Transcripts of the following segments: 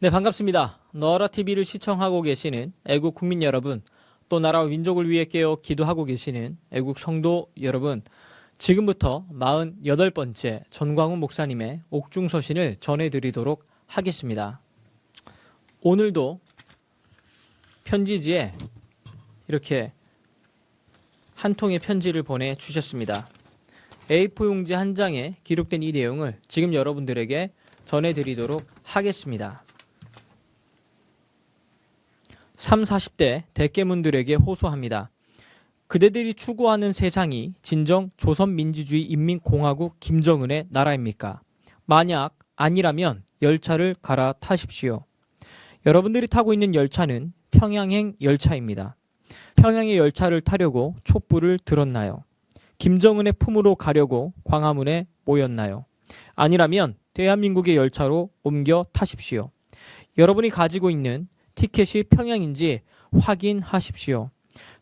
네, 반갑습니다. 너라TV를 시청하고 계시는 애국 국민 여러분, 또 나라와 민족을 위해 깨어 기도하고 계시는 애국 성도 여러분, 지금부터 48번째 전광훈 목사님의 옥중서신을 전해드리도록 하겠습니다. 오늘도 편지지에 이렇게 한 통의 편지를 보내주셨습니다. A4 용지 한 장에 기록된 이 내용을 지금 여러분들에게 전해드리도록 하겠습니다. 3, 40대 대깨문들에게 호소합니다. 그대들이 추구하는 세상이 진정 조선민주주의 인민공화국 김정은의 나라입니까? 만약 아니라면 열차를 갈아타십시오. 여러분들이 타고 있는 열차는 평양행 열차입니다. 평양의 열차를 타려고 촛불을 들었나요? 김정은의 품으로 가려고 광화문에 모였나요? 아니라면 대한민국의 열차로 옮겨 타십시오. 여러분이 가지고 있는 티켓이 평양인지 확인하십시오.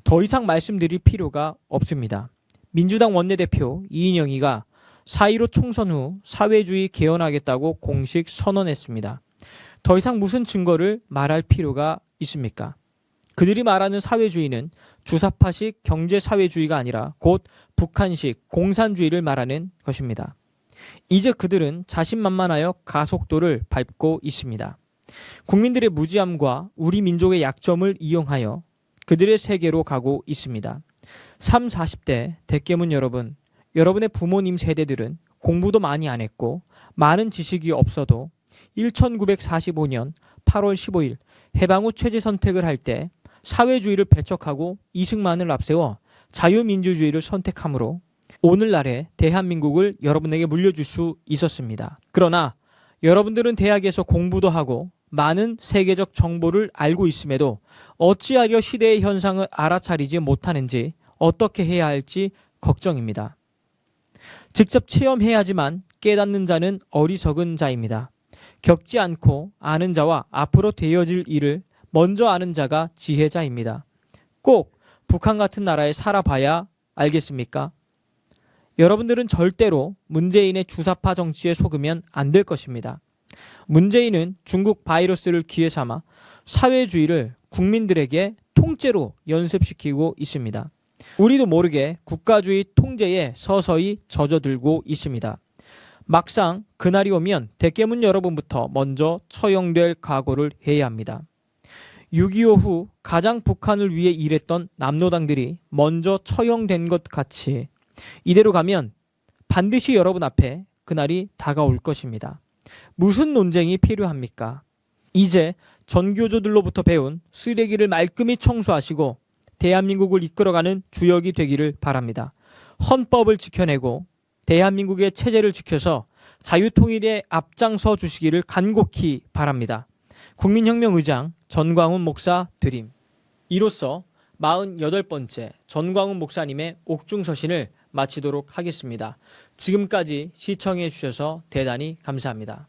더 이상 말씀드릴 필요가 없습니다. 민주당 원내대표 이인영이가 4.15 총선 후 사회주의 개헌하겠다고 공식 선언했습니다. 더 이상 무슨 증거를 말할 필요가 있습니까? 그들이 말하는 사회주의는 주사파식 경제사회주의가 아니라 곧 북한식 공산주의를 말하는 것입니다. 이제 그들은 자신만만하여 가속도를 밟고 있습니다. 국민들의 무지함과 우리 민족의 약점을 이용하여 그들의 세계로 가고 있습니다. 3, 40대 대깨문 여러분, 여러분의 부모님 세대들은 공부도 많이 안 했고 많은 지식이 없어도 1945년 8월 15일 해방 후 체제 선택을 할 때 사회주의를 배척하고 이승만을 앞세워 자유민주주의를 선택하므로 오늘날의 대한민국을 여러분에게 물려줄 수 있었습니다. 그러나 여러분들은 대학에서 공부도 하고 많은 세계적 정보를 알고 있음에도 어찌하려 시대의 현상을 알아차리지 못하는지 어떻게 해야 할지 걱정입니다. 직접 체험해야지만 깨닫는 자는 어리석은 자입니다. 겪지 않고 아는 자와 앞으로 되어질 일을 먼저 아는 자가 지혜자입니다. 꼭 북한 같은 나라에 살아봐야 알겠습니까? 여러분들은 절대로 문재인의 주사파 정치에 속으면 안 될 것입니다. 문재인은 중국 바이러스를 기회 삼아 사회주의를 국민들에게 통째로 연습시키고 있습니다. 우리도 모르게 국가주의 통제에 서서히 젖어들고 있습니다. 막상 그날이 오면 대깨문 여러분부터 먼저 처형될 각오를 해야 합니다. 6.25 후 가장 북한을 위해 일했던 남노당들이 먼저 처형된 것 같이 이대로 가면 반드시 여러분 앞에 그날이 다가올 것입니다. 무슨 논쟁이 필요합니까? 이제 전교조들로부터 배운 쓰레기를 말끔히 청소하시고 대한민국을 이끌어가는 주역이 되기를 바랍니다. 헌법을 지켜내고 대한민국의 체제를 지켜서 자유통일에 앞장서 주시기를 간곡히 바랍니다. 국민혁명 의장 전광훈 목사 드림. 이로써 48번째 전광훈 목사님의 옥중서신을 마치도록 하겠습니다. 지금까지 시청해 주셔서 대단히 감사합니다.